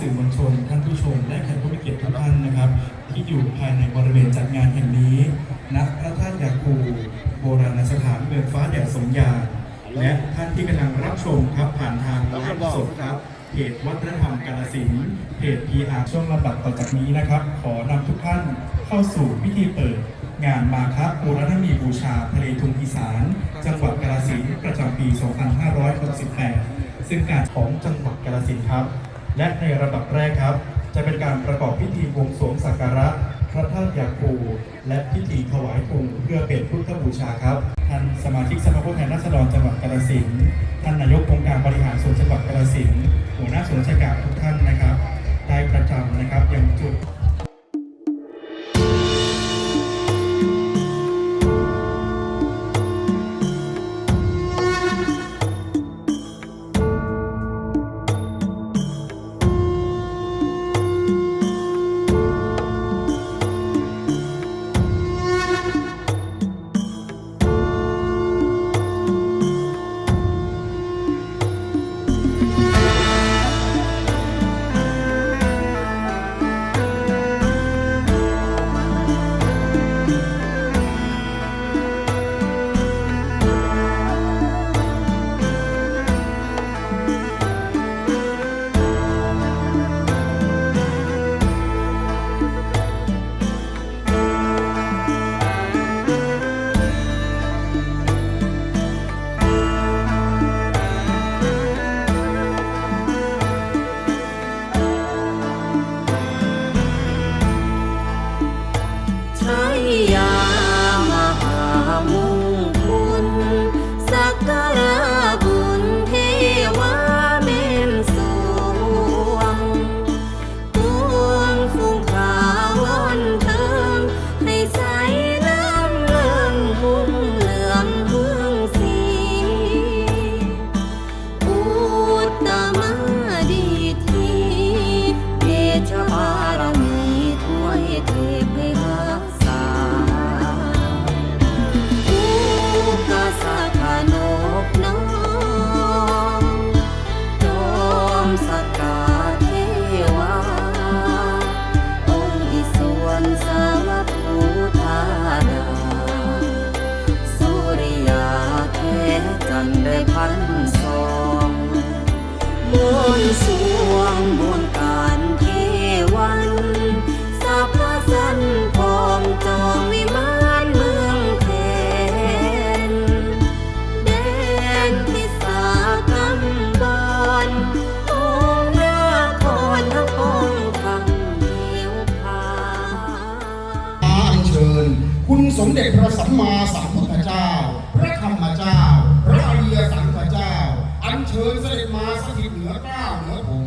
สื่อมวลชน ท่านผู้ชม และแขกผู้มีเกียรติทุกท่านนะครับ ที่อยู่ภายในบริเวณจัดงานแห่งนี้ณพระธาตุยาคูโบราณสถานเมืองฟ้าแดดสงยางและท่านที่กำลังรับชมครับผ่านทางไลฟ์สดครับเพจวัฒนธรรมกาลสินธุ์เพจ PR ช่วงลำดับต่อจากนี้นะครับ ขอนำทุกท่านเข้าสู่พิธีเปิด งานมาครับบูรณมีบูชาทะเลทุงอีสาน จังหวัดกาฬสินประจำปี 2568 ซึ่งการของจังหวัดกาฬสินครับ และในระดับแรกครับ จะเป็นการประกอบพิธีบวงสรวงสักการะพระธาตุยาคูและพิธีถวายธงเพื่อเป็นพุทธบูชาครับ ท่านสมาชิกสภาผู้แทนราษฎรจังหวัดกาฬสินธุ์ท่านนายกองค์การบริหารส่วนจังหวัดกาฬสินธุ์หัวหน้าส่วนราชการทุกท่านนะครับ ได้ประจำนะครับยังจุด มาสัมพุทธเจ้า พระธรรมเจ้า พระอริยสังฆเจ้า อัญเชิญเสด็จมาสถิตเหนือกล้าเหนือผม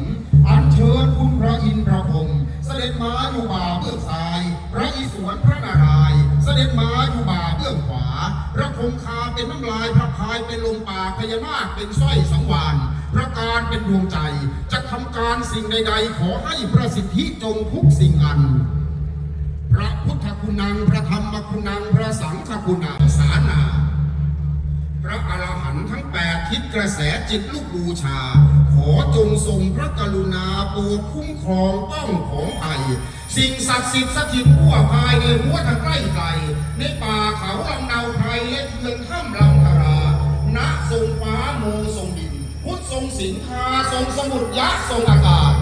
อัญเชิญคุณพระอินทร์พระพรหมเสด็จมาอยู่บ่าเบื้องซ้าย พระอิศวรพระนารายณ์เสด็จมาอยู่บ่าเบื้องขวา พระคงคาเป็นน้ำลายพระพายเป็นลมปากพญานาคเป็นสร้อยสังวานพระการเป็นดวงใจ จะทำการสิ่งใด ๆ ขอให้ประสิทธิจงทุกสิ่งอัน พระพุทธคุณังพระธรรมคุณังพระสังฆคุณังสานา พระอรหันต์ทั้งแปดทิศกระแสจิตลูกบูชา ขอจงทรงพระกรุณาโปรดคุ้มครองป้องของไทยสิ่งศักดิ์สิทธิ์สถิตทั่วภายในหัวทางใกล้ไกลในป่าเขาลำเนาไพรและเทือนถ้ำลำธาราณทรงฟ้าโมทรงดิน พุทธทรงสินคาทรงสมุทรยะทรงอากาศ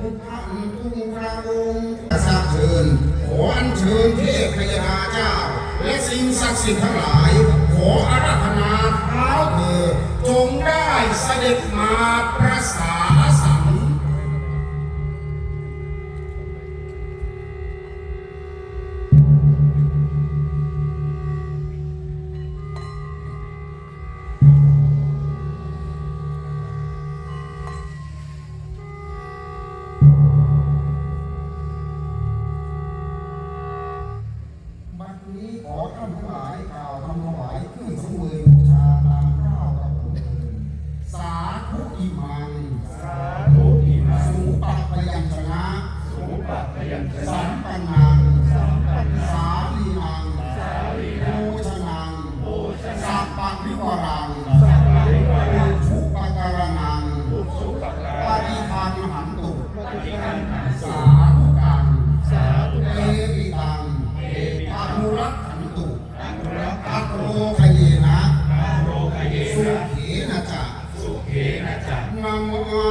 นอุพันทุ่งพระองค์ทราบเชิญขออัญเชิญเทพพยาเจ้า และสิ่งศักดิ์สิทธิ์ทั้งหลาย ขออาราธนาเท้าเธอจงได้เสด็จมาประสา สาธุกังสาธุเอปิตังเอปิอตังนุรักขันตุอันตุรักอัขัตนโรโรคเยนะอาโรคเยสุนะเขนะจะสุเขนะจักนามอา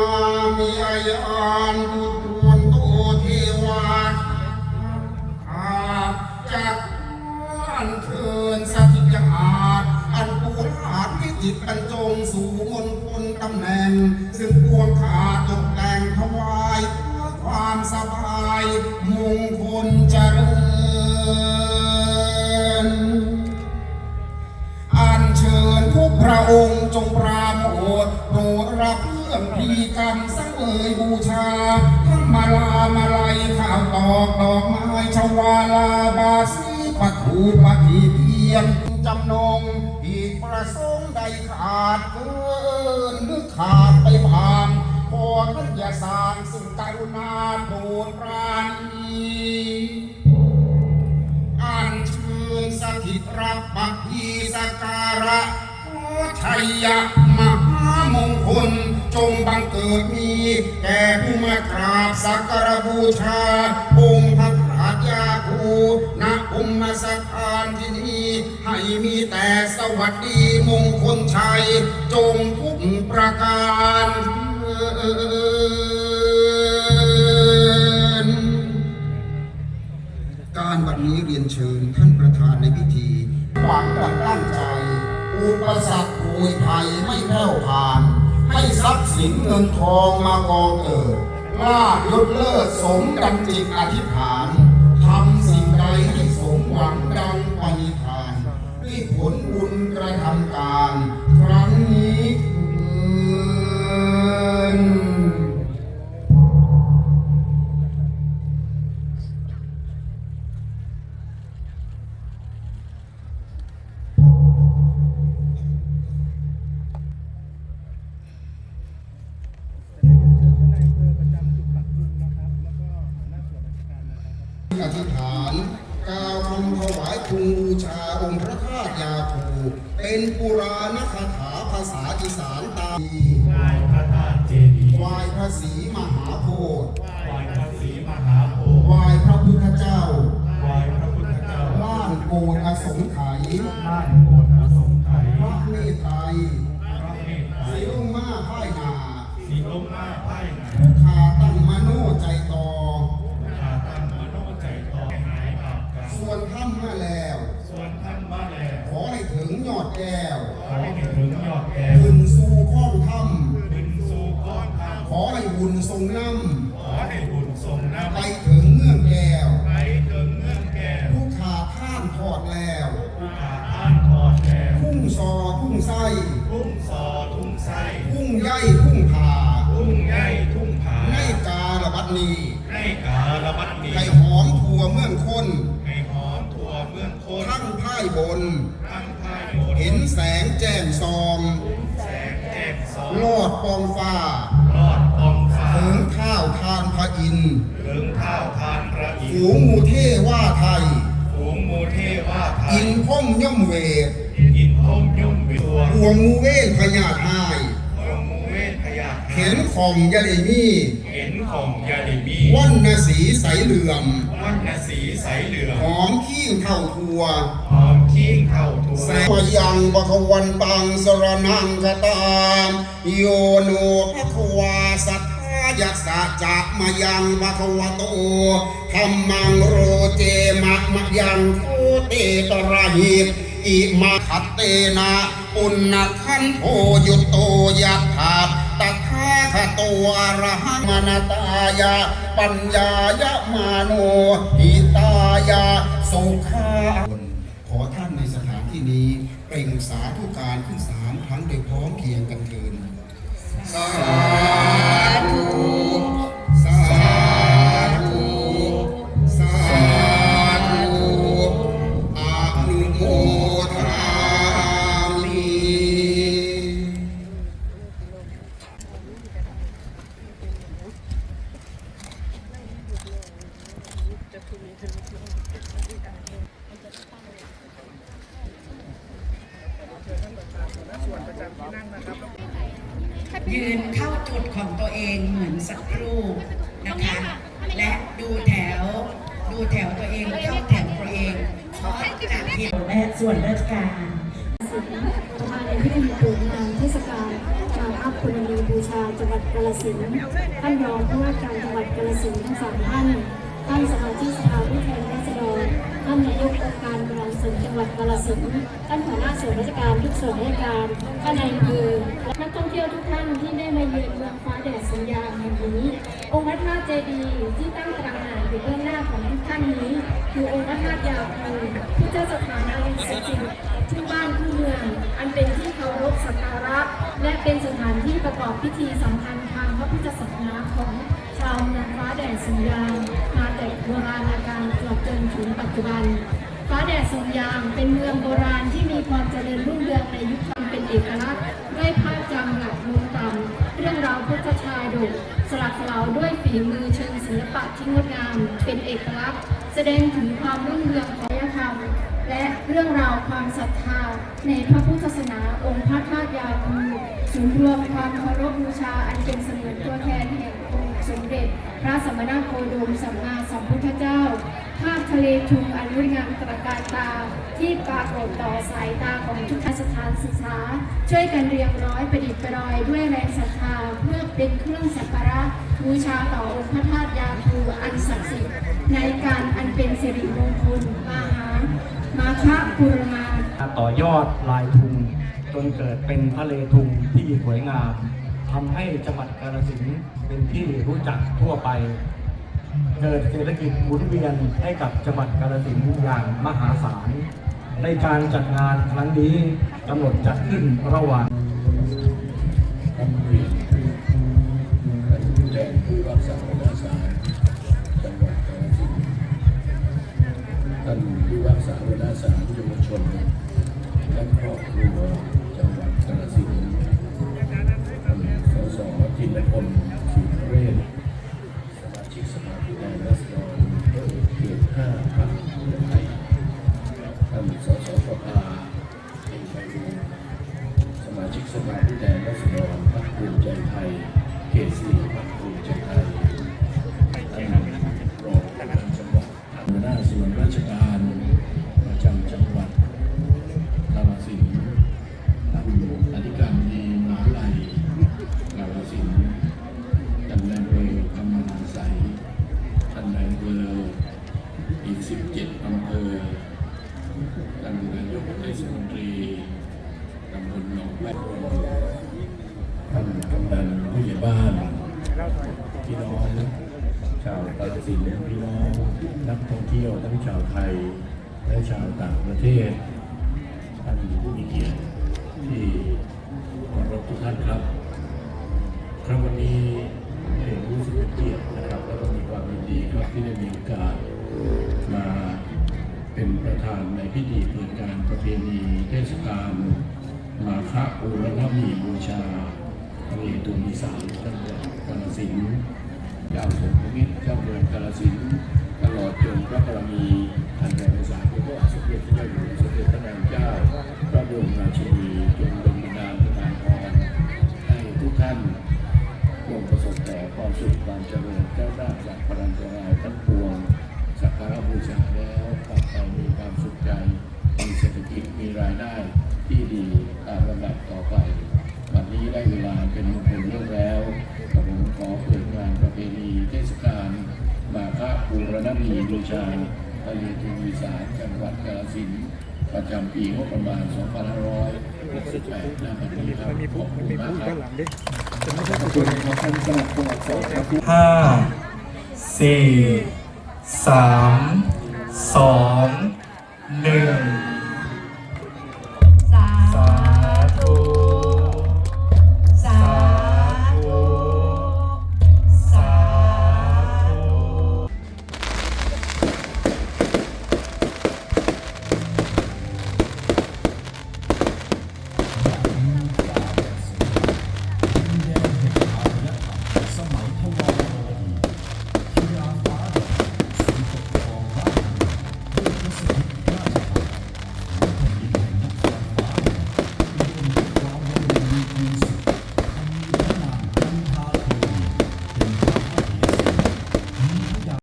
มิอายานบุตรวัน ญ อันเชิญทุกพระองค์จงปราโมทโปรดรับเรื่องพีกรรมสังเวยบูชาทั้งมาลามาลัยข้าวตอกดอกไม้ชวาลาบาสีปัทูปฏิเทียนจำนงอีกประสงค์ใดขาดเกินหรือขาดไปผ่านขอท่านอย่าสร้างซึ่งกรุณาโปรดปราณี ถิตรับบัพพีสการะขอชัยยะมหามงคล จงบังเกิดมี แก่ผู้มากราบสักการบูชา องค์พระราชาคูณอุมสถานที่นี้ ให้มีแต่สวัสดีมงคลชัย จงทุกประการารบัดนี้เรียนเชิญท่านประธานในพิธีหวังดังตั้งใจ อุปสรรคโวยภัยไม่แผ่วผ่าน ให้ทรัพย์สินเงินทองมากองเกิดลาบยศเลิศสมดังจิตอธิษฐาน เป็นปุราณคาถาภาษาอีสานตามไหว้พระธาตุเจดีย์วายพระศรีมหาโพธิ์ไหว้พระศรีมหาโพธิ์วายพระพุทธเจ้าไหว้พระพุทธเจ้าบ้านโกนอสงไขยบ้านโบ ทุ่งใยทุ่งผ่าทุ่งใหญ่ทุ่งผาในกาลบัดนี้ในกาลบัดนี้ไข่หอมทั่วเมืองคนให้หอมทั่วเมืองโคนทั้งพ่ายบนทั้งพายโบสถ์เห็นแสงแจ่มซอมแสงแจ่มสองลอดปองฟ้ารอดปองฟ้าถึงข้าวทานพระอินทร์ถึงเท้าทานพระอินฝูทงร์หมูเทว่าไทยฝูงหมูเทวาไทอิยนพ่มย่อมเวทอินพรหมยมวิตัวพวงมูเวนพญาตห เห็นของยะเลมีเห็นของยาดิมีวันนาสีใสเหลื่อมวันนสีใสเหลืองหอมขี้งเท่าทัวหอมคิ้งเทาเข้าตัวมายังบะคะวันตังสรนังคตามโยโนภควาสัทธายัสสะจะมายังบะคะวะโตธรรมังโรเจมะมะยังโคเตตระหิตอิมาคัตเตนะปุณณคันโทยุตโตยัตถาตถา วารหังมนตายา ปัญญายะมาโนหิตายาสุขาขอท่านในสถานที่นี้เปล่งสาธุการขึ้นสามครั้งโดยพร้อมเพียงกันเถินสาธุ ยืนเข้าจุดของตัวเองเหมือนสักครู่นะคะ และดูแถวดูแถวตัวเองเข้าแถวตัวเองเพราะจากเพียงและส่วนราชการประธานในพิธีเปิดงานเทศกาลมาอัพคุณลีบูชาจังหวัดกาฬสินธุ์ท่านรองผู้ว่าการจังหวัดกาฬสินธุ์ทั้งสามท่าน วนราชการทุกส่วนราชการท่านนายอำเภอและนักท่องเที่ยวทุกท่านที่ได้มาเยือนเมืองฟ้าแดดสัญญาแห่งนี้ องค์พระธาตุเจดีย์ที่ตั้งตระหง่านอยู่เบื้องหน้าของทุกท่านนี้ คือองค์พระธาตุยาวคูที่เจ้าสถานอะไรศักดิ์สิทธิ์ที่บ้านที่เมือง อันเป็นที่เคารพสักการะ และเป็นสถานที่ประกอบพิธีสำคัญทางพระพุทธศาสนาของชาวเมืองฟ้าแดดสัญญามาแต่โบราณกาลจนถึงปัจจุบัน แดดทรงยางเป็นเมืองโบราณที่มีความเจริญรุ่งเรืองในยุคความเป็นเอกลักษณ์ด้วยภาพจำหลักมุมต่ำเรื่องราวพุทธชาดกสลักสลาด้วยฝีมือเชิงศิลปะที่งดงามเป็นเอกลักษณ์ แสดงถึงความรุ่งเรืองของธรรมและเรื่องราวความศรัทธาในพระพุทธศาสนาองค์พระธาตุยาคูศูนย์รวมความเคารพบูชาอันเป็นเสมือนตัวแทนแห่งองค์สมเด็จ พระสมณโคดมสัมมาสัมพุทธเจ้า ภาพทะเลทุงอันงดงามตระการตา ที่ปรากฏต่อสายตาของทุกสถานศึกษา ช่วยกันเรียงร้อยประดิษฐ์ประดอยด้วยแรงศรัทธาเพื่อเป็นเครื่องสักการะบูชาต่อองค์พระธาตุยาคูอันศักดิ์สิทธิ์ในการอันเป็นสิริมงคลมหามาคะปุรมาต่อยอดลายทุงจนเกิดเป็นทะเลทุงที่สวยงามทำให้จังหวัดกาฬสินธุ์เป็นที่รู้จักทั่วไป เกิดเศรษฐกิจหมุนเวียนให้กับจังหวัดกาฬสินธุ์อย่างมหาศาล ในการจัดงานครั้งนี้กำหนดจัดขึ้นระหว่างท่านผู้แทนผู้รักษาราชการจังหวัดกาฬสินธุ์ท่านผู้รักษารเยาวชนและครอบครัวจังหวัดกาฬสินธุ์สสจินพล สภาผู้แทนราษฎรพรรคภูมิใจไทยเขตสี่พรรคภูมิใจ ชาวกาฬสินธุ์พี่น้องนักท่องเที่ยวทั้งชาวไทย และชาวต่างประเทศท่านผู้มีเกียรติที่เคารพทุกท่านครับครับวันนี้เองรู้สึกเป็นเกียรตินะครับแล้วก็มีความยินดีครับที่ได้มีโอกาสมาเป็นประธานในพิธีเปิดการประเพณีเทศกาลมาฆบูรณมีบูชาพระเวทุมีสามจังหวัดกาฬสินธุ์ จ้าสมภวิทเจ้าเมืองกาลสินตลอดจนพระบารมี รณมีบูชาทะเลทูวิสาจังหวัดกาฬสินธุ์ประจำปีงบประมาณ 2568นะวันนี้ครับขอบคุณมากครับขอบคุณครับท่านสนับสนุนครับห้าสี่สามสองหนึ่ง